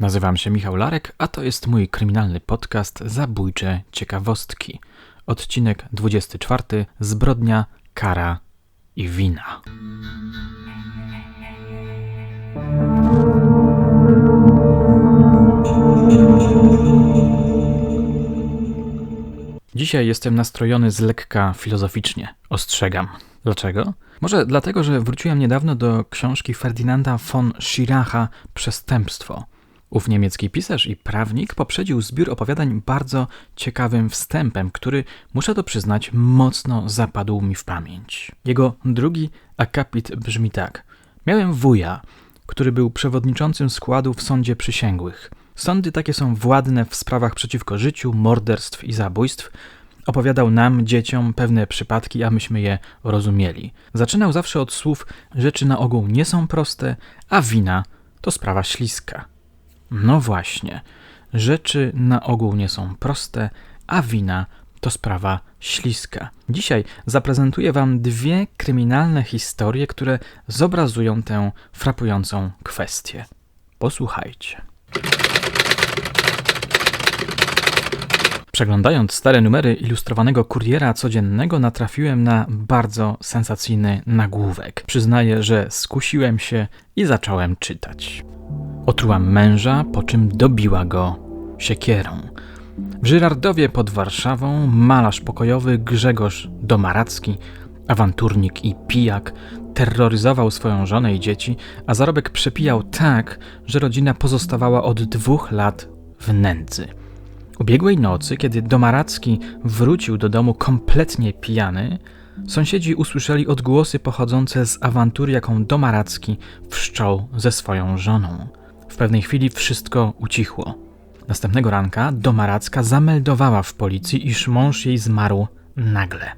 Nazywam się Michał Larek, a to jest mój kryminalny podcast Zabójcze Ciekawostki. Odcinek 24. Zbrodnia, kara i wina. Dzisiaj jestem nastrojony z lekka filozoficznie. Ostrzegam. Dlaczego? Może dlatego, że wróciłem niedawno do książki Ferdynanda von Schiracha Przestępstwo. Ów niemiecki pisarz i prawnik poprzedził zbiór opowiadań bardzo ciekawym wstępem, który, muszę to przyznać, mocno zapadł mi w pamięć. Jego drugi akapit brzmi tak. Miałem wuja, który był przewodniczącym składu w sądzie przysięgłych. Sądy takie są władne w sprawach przeciwko życiu, morderstw i zabójstw. Opowiadał nam, dzieciom, pewne przypadki, a myśmy je rozumieli. Zaczynał zawsze od słów: Rzeczy na ogół nie są proste, a wina to sprawa śliska. No właśnie, rzeczy na ogół nie są proste, a wina to sprawa śliska. Dzisiaj zaprezentuję Wam dwie kryminalne historie, które zobrazują tę frapującą kwestię. Posłuchajcie. Przeglądając stare numery ilustrowanego kuriera codziennego, natrafiłem na bardzo sensacyjny nagłówek. Przyznaję, że skusiłem się i zacząłem czytać. Otruła męża, po czym dobiła go siekierą. W Żyrardowie pod Warszawą malarz pokojowy Grzegorz Domaracki, awanturnik i pijak, terroryzował swoją żonę i dzieci, a zarobek przepijał tak, że rodzina pozostawała od dwóch lat w nędzy. Ubiegłej nocy, kiedy Domaracki wrócił do domu kompletnie pijany, sąsiedzi usłyszeli odgłosy pochodzące z awantury, jaką Domaracki wszczął ze swoją żoną. W pewnej chwili wszystko ucichło. Następnego ranka Domaracka zameldowała w policji, iż mąż jej zmarł nagle.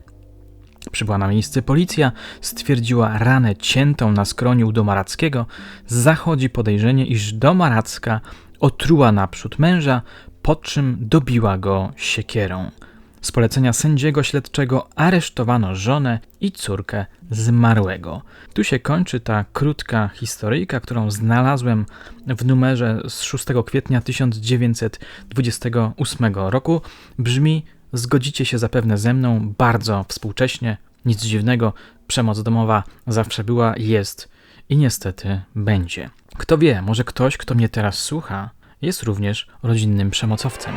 Przybyła na miejsce policja, stwierdziła ranę ciętą na skroniu Domarackiego. Zachodzi podejrzenie, iż Domaracka otruła naprzód męża, po czym dobiła go siekierą. Z polecenia sędziego śledczego aresztowano żonę i córkę zmarłego. Tu się kończy ta krótka historyjka, którą znalazłem w numerze z 6 kwietnia 1928 roku. Brzmi: Zgodzicie się zapewne ze mną bardzo współcześnie, nic dziwnego, przemoc domowa zawsze była, jest i niestety będzie. Kto wie, może ktoś, kto mnie teraz słucha, jest również rodzinnym przemocowcem.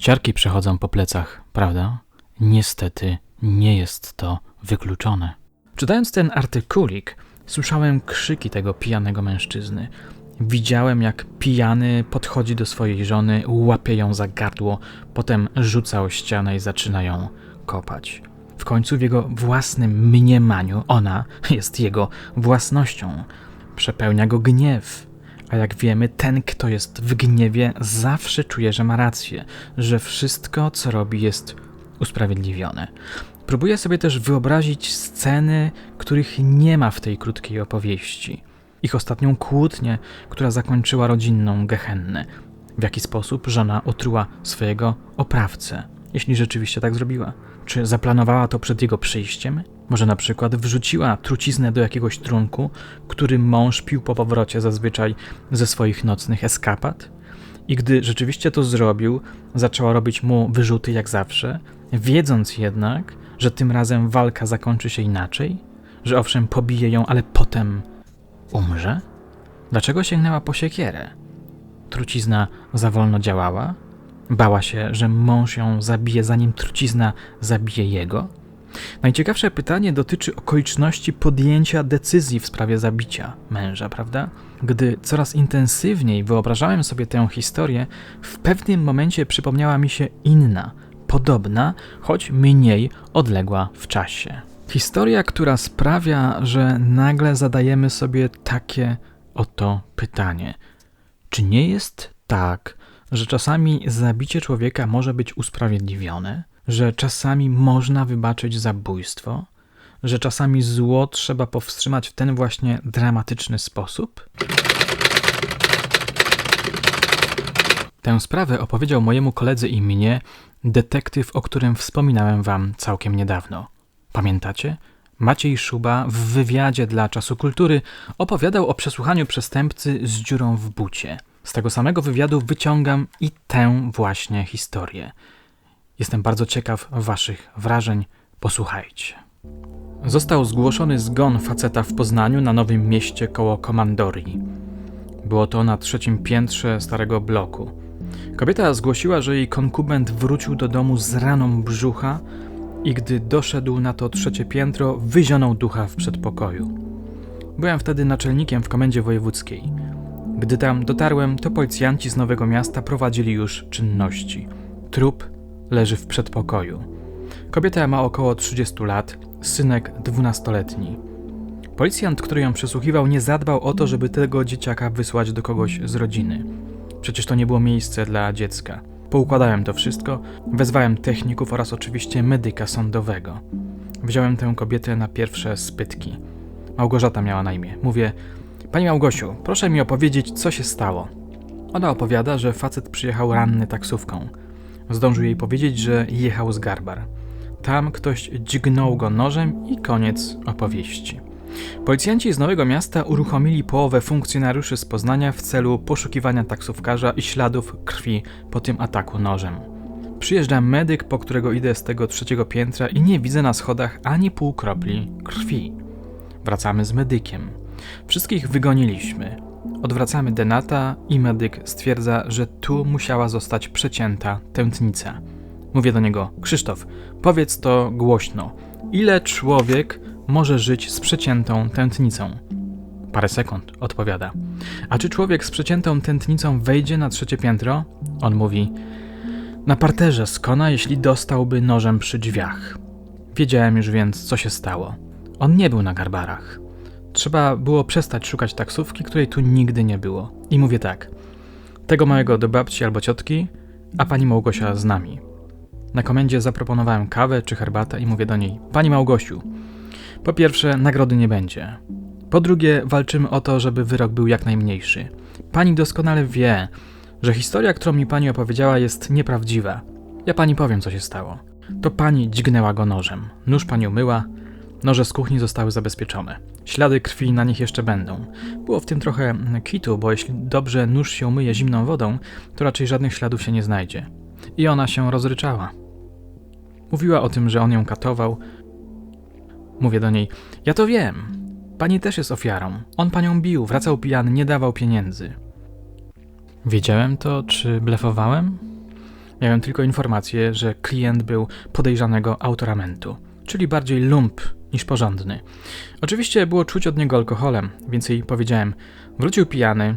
Ciarki przechodzą po plecach, prawda? Niestety nie jest to wykluczone. Czytając ten artykulik, słyszałem krzyki tego pijanego mężczyzny. Widziałem, jak pijany podchodzi do swojej żony, łapie ją za gardło, potem rzuca o ścianę i zaczyna ją kopać. W końcu w jego własnym mniemaniu ona jest jego własnością. Przepełnia go gniew, a jak wiemy, ten, kto jest w gniewie, zawsze czuje, że ma rację, że wszystko, co robi, jest usprawiedliwione. Próbuję sobie też wyobrazić sceny, których nie ma w tej krótkiej opowieści. Ich ostatnią kłótnię, która zakończyła rodzinną gehennę. W jaki sposób żona otruła swojego oprawcę, jeśli rzeczywiście tak zrobiła. Czy zaplanowała to przed jego przyjściem? Może na przykład wrzuciła truciznę do jakiegoś trunku, który mąż pił po powrocie zazwyczaj ze swoich nocnych eskapad? I gdy rzeczywiście to zrobił, zaczęła robić mu wyrzuty jak zawsze, wiedząc jednak, że tym razem walka zakończy się inaczej, że owszem pobije ją, ale potem umrze? Dlaczego sięgnęła po siekierę? Trucizna za wolno działała? Bała się, że mąż ją zabije, zanim trucizna zabije jego? Najciekawsze pytanie dotyczy okoliczności podjęcia decyzji w sprawie zabicia męża, prawda? Gdy coraz intensywniej wyobrażałem sobie tę historię, w pewnym momencie przypomniała mi się inna, podobna, choć mniej odległa w czasie. Historia, która sprawia, że nagle zadajemy sobie takie oto pytanie: czy nie jest tak, że czasami zabicie człowieka może być usprawiedliwione? Że czasami można wybaczyć zabójstwo, że czasami zło trzeba powstrzymać w ten właśnie dramatyczny sposób? Tę sprawę opowiedział mojemu koledze i mnie detektyw, o którym wspominałem wam całkiem niedawno. Pamiętacie? Maciej Szuba w wywiadzie dla Czasu Kultury opowiadał o przesłuchaniu przestępcy z dziurą w bucie. Z tego samego wywiadu wyciągam i tę właśnie historię. Jestem bardzo ciekaw Waszych wrażeń. Posłuchajcie. Został zgłoszony zgon faceta w Poznaniu na Nowym Mieście koło Komandorii. Było to na trzecim piętrze starego bloku. Kobieta zgłosiła, że jej konkubent wrócił do domu z raną brzucha i gdy doszedł na to trzecie piętro, wyzionął ducha w przedpokoju. Byłem wtedy naczelnikiem w komendzie wojewódzkiej. Gdy tam dotarłem, to policjanci z Nowego Miasta prowadzili już czynności. Trup leży w przedpokoju. Kobieta ma około 30 lat, synek dwunastoletni. Policjant, który ją przesłuchiwał, nie zadbał o to, żeby tego dzieciaka wysłać do kogoś z rodziny. Przecież to nie było miejsce dla dziecka. Poukładałem to wszystko, wezwałem techników oraz oczywiście medyka sądowego. Wziąłem tę kobietę na pierwsze spytki. Małgorzata miała na imię. Mówię, Pani Małgosiu, proszę mi opowiedzieć, co się stało. Ona opowiada, że facet przyjechał ranny taksówką. Zdążył jej powiedzieć, że jechał z Garbar. Tam ktoś dźgnął go nożem i koniec opowieści. Policjanci z Nowego Miasta uruchomili połowę funkcjonariuszy z Poznania w celu poszukiwania taksówkarza i śladów krwi po tym ataku nożem. Przyjeżdża medyk, po którego idę z tego trzeciego piętra i nie widzę na schodach ani pół kropli krwi. Wracamy z medykiem. Wszystkich wygoniliśmy. Odwracamy denata i medyk stwierdza, że tu musiała zostać przecięta tętnica. Mówię do niego: Krzysztof, powiedz to głośno. Ile człowiek może żyć z przeciętą tętnicą? Parę sekund, odpowiada. A czy człowiek z przeciętą tętnicą wejdzie na trzecie piętro? On mówi: Na parterze skona, jeśli dostałby nożem przy drzwiach. Wiedziałem już więc, co się stało. On nie był na garbarach. Trzeba było przestać szukać taksówki, której tu nigdy nie było. I mówię tak: tego małego do babci albo ciotki, a pani Małgosia z nami. Na komendzie zaproponowałem kawę czy herbatę i mówię do niej: Pani Małgosiu, po pierwsze, nagrody nie będzie. Po drugie, walczymy o to, żeby wyrok był jak najmniejszy. Pani doskonale wie, że historia, którą mi pani opowiedziała, jest nieprawdziwa. Ja pani powiem, co się stało. To pani dźgnęła go nożem. Nóż pani umyła, noże z kuchni zostały zabezpieczone. Ślady krwi na nich jeszcze będą. Było w tym trochę kitu, bo jeśli dobrze nóż się umyje zimną wodą, to raczej żadnych śladów się nie znajdzie. I ona się rozryczała. Mówiła o tym, że on ją katował. Mówię do niej: Ja to wiem. Pani też jest ofiarą. On panią bił, wracał pijany, nie dawał pieniędzy. Wiedziałem to, czy blefowałem? Miałem tylko informację, że klient był podejrzanego autoramentu, czyli bardziej lump niż porządny. Oczywiście było czuć od niego alkoholem, więc jej powiedziałem: Wrócił pijany,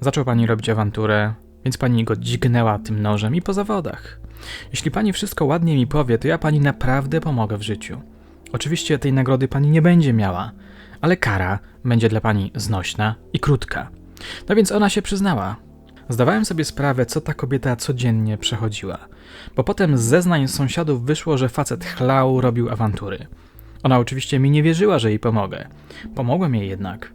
zaczął pani robić awanturę, więc pani go dźgnęła tym nożem i po zawodach. Jeśli pani wszystko ładnie mi powie, to ja pani naprawdę pomogę w życiu. Oczywiście tej nagrody pani nie będzie miała, ale kara będzie dla pani znośna i krótka. No więc ona się przyznała. Zdawałem sobie sprawę, co ta kobieta codziennie przechodziła, bo potem z zeznań sąsiadów wyszło, że facet chlał, robił awantury. Ona oczywiście mi nie wierzyła, że jej pomogę. Pomogłem jej jednak.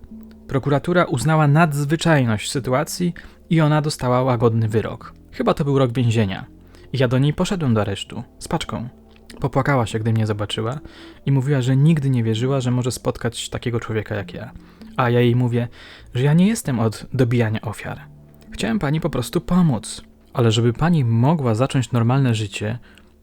Prokuratura uznała nadzwyczajność sytuacji i ona dostała łagodny wyrok. Chyba to był rok więzienia. Ja do niej poszedłem do aresztu, z paczką. Popłakała się, gdy mnie zobaczyła i mówiła, że nigdy nie wierzyła, że może spotkać takiego człowieka jak ja. A ja jej mówię, że ja nie jestem od dobijania ofiar. Chciałem pani po prostu pomóc, ale żeby pani mogła zacząć normalne życie,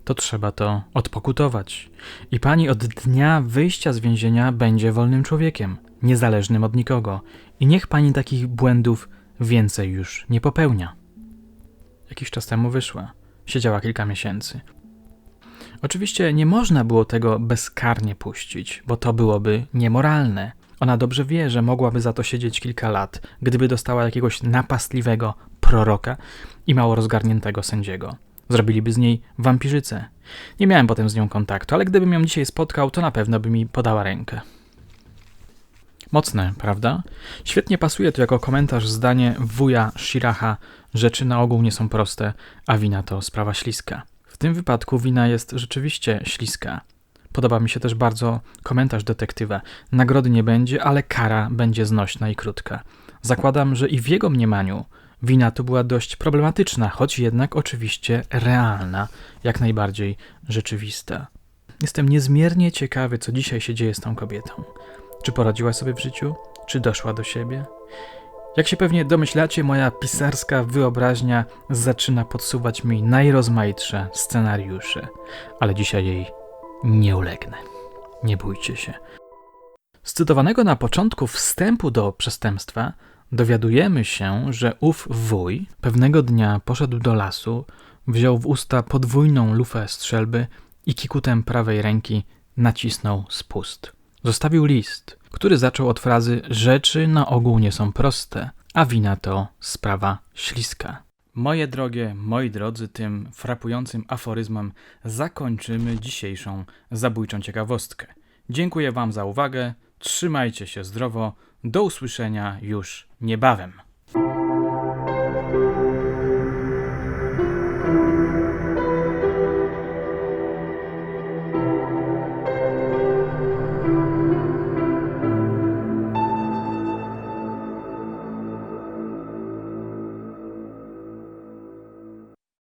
to trzeba to odpokutować. I pani od dnia wyjścia z więzienia będzie wolnym człowiekiem, niezależnym od nikogo. I niech pani takich błędów więcej już nie popełnia. Jakiś czas temu wyszła. Siedziała kilka miesięcy. Oczywiście nie można było tego bezkarnie puścić, bo to byłoby niemoralne. Ona dobrze wie, że mogłaby za to siedzieć kilka lat, gdyby dostała jakiegoś napastliwego proroka i mało rozgarniętego sędziego. Zrobiliby z niej wampirzycę. Nie miałem potem z nią kontaktu, ale gdybym ją dzisiaj spotkał, to na pewno by mi podała rękę. Mocne, prawda? Świetnie pasuje tu jako komentarz zdanie wuja Shiraha: Rzeczy na ogół nie są proste, a wina to sprawa śliska. W tym wypadku wina jest rzeczywiście śliska. Podoba mi się też bardzo komentarz detektywa. Nagrody nie będzie, ale kara będzie znośna i krótka. Zakładam, że i w jego mniemaniu wina tu była dość problematyczna, choć jednak oczywiście realna, jak najbardziej rzeczywista. Jestem niezmiernie ciekawy, co dzisiaj się dzieje z tą kobietą. Czy poradziła sobie w życiu? Czy doszła do siebie? Jak się pewnie domyślacie, moja pisarska wyobraźnia zaczyna podsuwać mi najrozmaitsze scenariusze, ale dzisiaj jej nie ulegnę. Nie bójcie się. Z cytowanego na początku wstępu do przestępstwa dowiadujemy się, że ów wuj pewnego dnia poszedł do lasu, wziął w usta podwójną lufę strzelby i kikutem prawej ręki nacisnął spust. Zostawił list, który zaczął od frazy Rzeczy na ogół nie są proste, a wina to sprawa śliska. Moje drogie, moi drodzy, tym frapującym aforyzmem zakończymy dzisiejszą zabójczą ciekawostkę. Dziękuję Wam za uwagę, trzymajcie się zdrowo, do usłyszenia już niebawem.